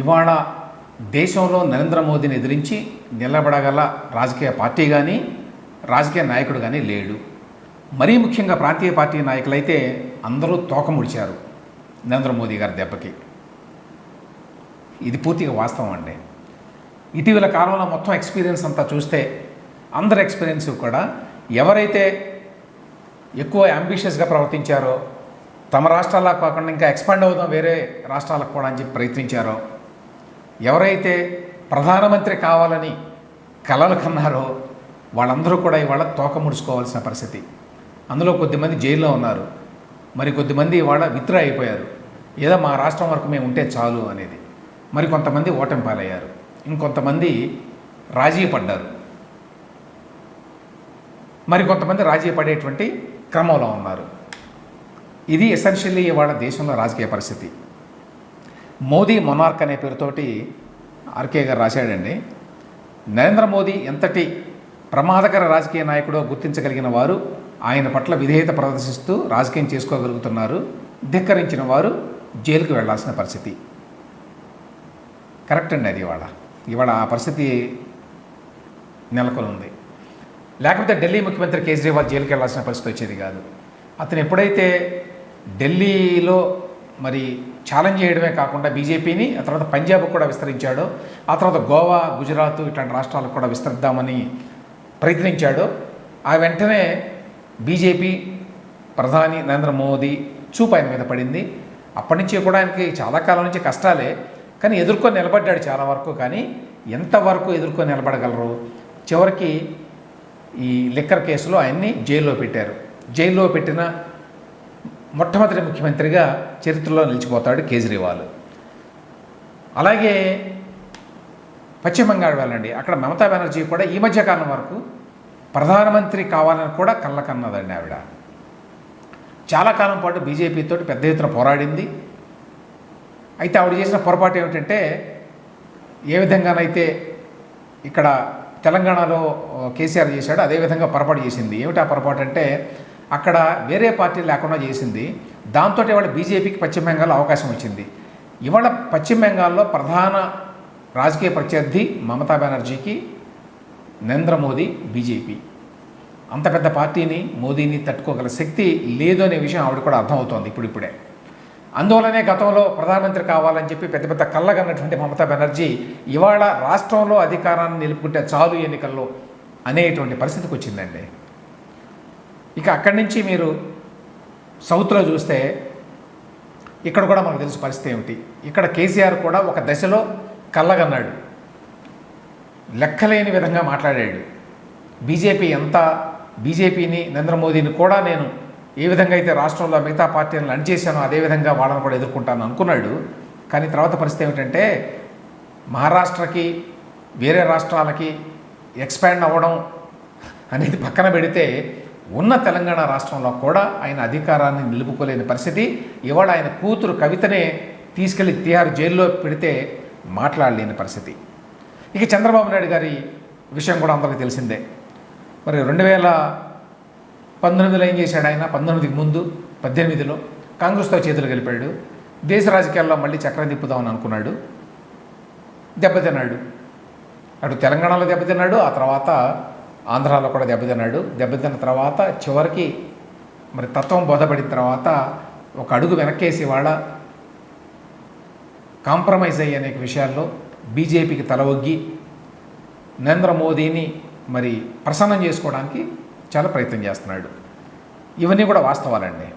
ఇవాళ దేశంలో నరేంద్ర మోదీని ఎదిరించి నిలబడగల రాజకీయ పార్టీ కానీ రాజకీయ నాయకుడు కానీ లేడు. మరీ ముఖ్యంగా ప్రాంతీయ పార్టీ నాయకులైతే అందరూ తోకముడిచారు నరేంద్ర మోదీ గారి దెబ్బకి. ఇది పూర్తిగా వాస్తవం అండి. ఇటీవల కాలంలో మొత్తం ఎక్స్పీరియన్స్ అంతా చూస్తే అందరి ఎక్స్పీరియన్స్ కూడా ఎవరైతే ఎక్కువ అంబిషియస్గా ప్రవర్తించారో తమ రాష్ట్రాలకు కాకుండా ఇంకా ఎక్స్పాండ్ అవుదాం వేరే రాష్ట్రాలకు కూడా అని చెప్పి ప్రయత్నించారో ఎవరైతే ప్రధానమంత్రి కావాలని కలలు కన్నారో వాళ్ళందరూ కూడా ఇవాళ తోక ముడుచుకోవాల్సిన పరిస్థితి. అందులో కొద్దిమంది జైల్లో ఉన్నారు. మరి కొద్దిమంది ఇవాళ విత్రా అయిపోయారు. ఏదో మా రాష్ట్రం వరకు మేము ఉంటే చాలు అనేది. మరి కొంతమంది ఓటమి పాలయ్యారు. ఇంకొంతమంది రాజీ పడ్డారు. మరి కొంతమంది రాజీ పడేటువంటి క్రమంలో ఉన్నారు. ఇది ఎసెన్షియల్లీ ఇవాళ దేశంలో రాజకీయ పరిస్థితి. మోదీ మొనార్క్ అనే పేరుతోటి ఆర్కే గారు రాశాడండి. నరేంద్ర మోదీ ఎంతటి ప్రమాదకర రాజకీయ నాయకుడో గుర్తించగలిగిన వారు ఆయన పట్ల విధేయత ప్రదర్శిస్తూ రాజకీయం చేసుకోగలుగుతున్నారు ధిక్కరించిన వారు జైలుకు వెళ్ళాల్సిన పరిస్థితి. కరెక్ట్ అండి అది ఇవాళ. ఇవాళ ఆ పరిస్థితి నెలకొని ఉంది లేకపోతే ఢిల్లీ ముఖ్యమంత్రి కేజ్రీవాల్ జైలుకి వెళ్ళాల్సిన పరిస్థితి వచ్చేది కాదు. అతను ఎప్పుడైతే ఢిల్లీలో మరి ఛాలెంజ్ చేయడమే కాకుండా బీజేపీని ఆ తర్వాత పంజాబ్ కూడా విస్తరించాడు. ఆ తర్వాత గోవా గుజరాత్ ఇట్లాంటి రాష్ట్రాలకు కూడా విస్తరిద్దామని ప్రయత్నించాడు. ఆ వెంటనే బీజేపీ ప్రధాని నరేంద్ర మోదీ చూపు ఆయన మీద పడింది. అప్పటి నుంచి కూడా ఆయనకి చాలా కాలం నుంచి కష్టాలే కానీ ఎదుర్కొని నిలబడ్డాడు చాలా వరకు. కానీ ఎంతవరకు ఎదుర్కొని నిలబడగలరు? చివరికి ఈ లిక్కర్ కేసులో ఆయన్ని జైల్లో పెట్టారు. జైల్లో పెట్టిన మొట్టమొదటి ముఖ్యమంత్రిగా చరిత్రలో నిలిచిపోతాడు కేజ్రీవాల్. అలాగే పశ్చిమ బెంగాల్ వెళ్ళండి. అక్కడ మమతా బెనర్జీ కూడా ఈ మధ్య కాలం వరకు ప్రధానమంత్రి కావాలని కూడా కళ్ళకన్నదండి ఆవిడ. చాలా కాలం పాటు బీజేపీతో పెద్ద ఎత్తున పోరాడింది. అయితే ఆవిడ చేసిన పొరపాటు ఏమిటంటే ఏ విధంగానైతే ఇక్కడ తెలంగాణలో కేసీఆర్ చేశాడో అదేవిధంగా పొరపాటు చేసింది. ఏమిటి ఆ పొరపాటు అంటే అక్కడ వేరే పార్టీ లేకుండా చేసింది. దాంతో ఇవాళ బీజేపీకి పశ్చిమ బెంగాల్లో అవకాశం వచ్చింది. ఇవాళ పశ్చిమ బెంగాల్లో ప్రధాన రాజకీయ ప్రత్యర్థి మమతా బెనర్జీకి నరేంద్ర మోదీ బీజేపీ. అంత పెద్ద పార్టీని మోదీని తట్టుకోగల శక్తి లేదు అనే విషయం ఆవిడ కూడా అర్థమవుతోంది ఇప్పుడిప్పుడే అందువలనే గతంలో ప్రధానమంత్రి కావాలని చెప్పి పెద్ద పెద్ద కళ్ళగన్నటువంటి మమతా బెనర్జీ ఇవాళ రాష్ట్రంలో అధికారాన్ని నిలుపుకుంటే చాలు ఎన్నికల్లో అనేటువంటి పరిస్థితికి వచ్చిందండి. ఇక అక్కడి నుంచి మీరు సౌత్లో చూస్తే ఇక్కడ కూడా మనకు తెలుసు పరిస్థితి ఏమిటి. ఇక్కడ కేసీఆర్ కూడా ఒక దశలో కళ్ళగన్నాడు. లెక్కలేని విధంగా మాట్లాడాడు. బీజేపీ ఎంత బీజేపీని నరేంద్ర మోదీని కూడా నేను ఏ విధంగా అయితే రాష్ట్రంలో మిగతా పార్టీలను అణిచేశానో అదేవిధంగా వాళ్ళని కూడా ఎదుర్కొంటాను అనుకున్నాడు. కానీ తర్వాత పరిస్థితి ఏమిటంటే మహారాష్ట్రకి వేరే రాష్ట్రాలకి ఎక్స్పాండ్ అవ్వడం అనేది పక్కన పెడితే ఉన్న తెలంగాణ రాష్ట్రంలో కూడా ఆయన అధికారాన్ని నిలుపుకోలేని పరిస్థితి. ఇవాళ ఆయన కూతురు కవితనే తీసుకెళ్ళి తీహార్ జైల్లో పెడితే మాట్లాడలేని పరిస్థితి. ఇక చంద్రబాబు నాయుడు గారి విషయం కూడా అందరికీ తెలిసిందే. మరి రెండు వేల పంతొమ్మిదిలో ఏం చేశాడు ఆయన? పంతొమ్మిదికి ముందు పద్దెనిమిదిలో కాంగ్రెస్తో చేతులు గెలిపాడు దేశ రాజకీయాల్లో మళ్ళీ చక్రం తిప్పుదామని అనుకున్నాడు. దెబ్బతిన్నాడు. అటు తెలంగాణలో దెబ్బతిన్నాడు. ఆ తర్వాత ఆంధ్రాలో కూడా దెబ్బతిన్నాడు. దెబ్బతిన్న తర్వాత చివరికి మరి తత్వం బోధపడిన తర్వాత ఒక అడుగు వెనక్కేసి వాళ్ళ కాంప్రమైజ్ అయ్యే అనేక విషయాల్లో బీజేపీకి తలవొగ్గి నరేంద్ర మోదీని మరి ప్రసన్నం చేసుకోవడానికి చాలా ప్రయత్నం చేస్తున్నాడు. ఇవన్నీ కూడా వాస్తవాలండి.